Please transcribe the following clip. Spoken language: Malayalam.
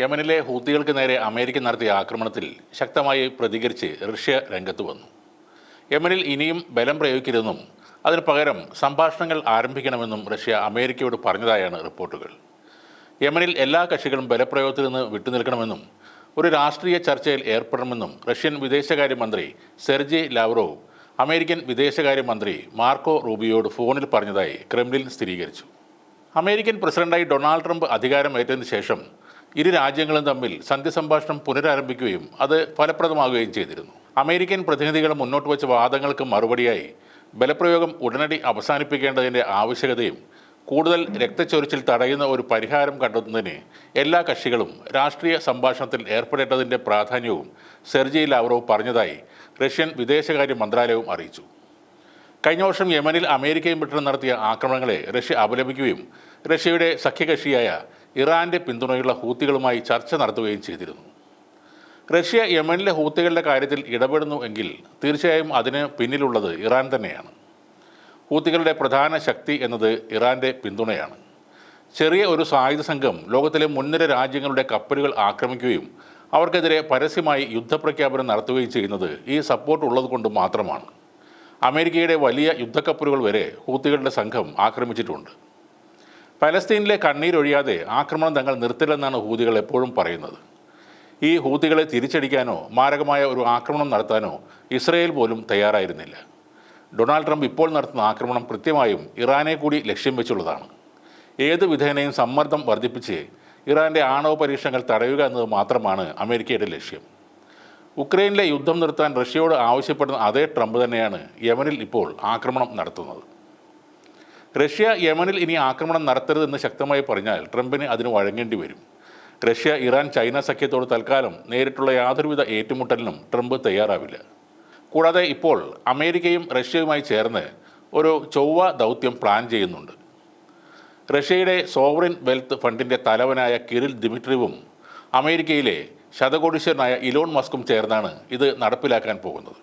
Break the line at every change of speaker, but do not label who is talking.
യമനിലെ ഹൂത്തികൾക്ക് നേരെ അമേരിക്ക നടത്തിയ ആക്രമണത്തിൽ ശക്തമായി പ്രതികരിച്ച് റഷ്യ രംഗത്ത് വന്നു. യമനിൽ ഇനിയും ബലം പ്രയോഗിക്കരുതെന്നും അതിന് പകരം സംഭാഷണങ്ങൾ ആരംഭിക്കണമെന്നും റഷ്യ അമേരിക്കയോട് പറഞ്ഞതായാണ് റിപ്പോർട്ടുകൾ. യമനിൽ എല്ലാ കക്ഷികളും ബലപ്രയോഗത്തിൽ നിന്ന് വിട്ടുനിൽക്കണമെന്നും ഒരു രാഷ്ട്രീയ ചർച്ചയിൽ ഏർപ്പെടണമെന്നും റഷ്യൻ വിദേശകാര്യമന്ത്രി സെർജി ലാവ്റോവ് അമേരിക്കൻ വിദേശകാര്യമന്ത്രി മാർക്കോ റൂബിയോട് ഫോണിൽ പറഞ്ഞതായി ക്രെംലിൻ സ്ഥിരീകരിച്ചു. അമേരിക്കൻ പ്രസിഡന്റായി ഡൊണാൾഡ് ട്രംപ് അധികാരമേറ്റതിന് ശേഷം ഇരു രാജ്യങ്ങളും തമ്മിൽ സന്ധി സംഭാഷണം പുനരാരംഭിക്കുകയും അത് ഫലപ്രദമാകുകയും ചെയ്തിരുന്നു. അമേരിക്കൻ പ്രതിനിധികൾ മുന്നോട്ട് വെച്ച വാദങ്ങൾക്ക് മറുപടിയായി ബലപ്രയോഗം ഉടനടി അവസാനിപ്പിക്കേണ്ടതിന്റെ ആവശ്യകതയും കൂടുതൽ രക്തച്ചൊരിച്ചിൽ തടയുന്ന ഒരു പരിഹാരം കണ്ടെത്തുന്നതിന് എല്ലാ കക്ഷികളും രാഷ്ട്രീയ സംഭാഷണത്തിൽ ഏർപ്പെടേണ്ടതിന്റെ പ്രാധാന്യവും സെർജി ലാവ്റോവ് പറഞ്ഞതായി റഷ്യൻ വിദേശകാര്യ മന്ത്രാലയവും അറിയിച്ചു. കഴിഞ്ഞ വർഷം യമനിൽ അമേരിക്കയും ബ്രിട്ടനും നടത്തിയ ആക്രമണങ്ങളെ റഷ്യ അപലപിക്കുകയും റഷ്യയുടെ സഖ്യകക്ഷിയായ ഇറാന്റെ പിന്തുണയുള്ള ഹൂത്തികളുമായി ചർച്ച നടത്തുകയും ചെയ്തിരുന്നു. റഷ്യ യമനിലെ ഹൂത്തികളുടെ കാര്യത്തിൽ ഇടപെടുന്നു എങ്കിൽ തീർച്ചയായും അതിന് പിന്നിലുള്ളത് ഇറാൻ തന്നെയാണ്. ഹൂത്തികളുടെ പ്രധാന ശക്തി എന്നത് ഇറാന്റെ പിന്തുണയാണ്. ചെറിയ ഒരു സായുധ സംഘം ലോകത്തിലെ മുൻനിര രാജ്യങ്ങളുടെ കപ്പലുകൾ ആക്രമിക്കുകയും അവർക്കെതിരെ പരസ്യമായി യുദ്ധപ്രഖ്യാപനം നടത്തുകയും ചെയ്യുന്നത് ഈ സപ്പോർട്ട് ഉള്ളതുകൊണ്ട് മാത്രമാണ്. അമേരിക്കയുടെ വലിയ യുദ്ധക്കപ്പലുകൾ വരെ ഹൂത്തികളുടെ സംഘം ആക്രമിച്ചിട്ടുണ്ട്. പലസ്തീനിലെ കണ്ണീരൊഴിയാതെ ആക്രമണം തങ്ങൾ നിർത്തില്ലെന്നാണ് ഹൂതികൾ എപ്പോഴും പറയുന്നത്. ഈ ഹൂതികളെ തിരിച്ചടിക്കാനോ മാരകമായ ഒരു ആക്രമണം നടത്താനോ ഇസ്രയേൽ പോലും തയ്യാറായിരുന്നില്ല. ഡൊണാൾഡ് ട്രംപ് ഇപ്പോൾ നടത്തുന്ന ആക്രമണം കൃത്യമായും ഇറാനെ കൂടി ലക്ഷ്യം വെച്ചുള്ളതാണ്. ഏത് വിധേനയും സമ്മർദ്ദം വർദ്ധിപ്പിച്ച് ഇറാന്റെ ആണവ പരീക്ഷണങ്ങൾ തടയുക എന്നത് മാത്രമാണ് അമേരിക്കയുടെ ലക്ഷ്യം. ഉക്രൈനിലെ യുദ്ധം നിർത്താൻ റഷ്യയോട് ആവശ്യപ്പെടുന്ന അതേ ട്രംപ് തന്നെയാണ് യമനിൽ ഇപ്പോൾ ആക്രമണം നടത്തുന്നത്. റഷ്യ യമനിൽ ഇനി ആക്രമണം നടത്തരുതെന്ന് ശക്തമായി പറഞ്ഞാൽ ട്രംപിന് അതിന് വഴങ്ങേണ്ടി വരും. റഷ്യ ഇറാൻ ചൈന സഖ്യത്തോട് തൽക്കാലം നേരിട്ടുള്ള യാതൊരുവിധ ഏറ്റുമുട്ടലിനും ട്രംപ് തയ്യാറാവില്ല. കൂടാതെ ഇപ്പോൾ അമേരിക്കയും റഷ്യയുമായി ചേർന്ന് ഒരു ചൊവ്വ ദൗത്യം പ്ലാൻ ചെയ്യുന്നുണ്ട്. റഷ്യയുടെ സോവറിൻ വെൽത്ത് ഫണ്ടിന്റെ തലവനായ കിരിൽ ദിമിട്രിവും അമേരിക്കയിലെ ശതകോടീശ്വരനായ ഇലോൺ മസ്കും ചേർന്നാണ് ഇത് നടപ്പിലാക്കാൻ പോകുന്നത്.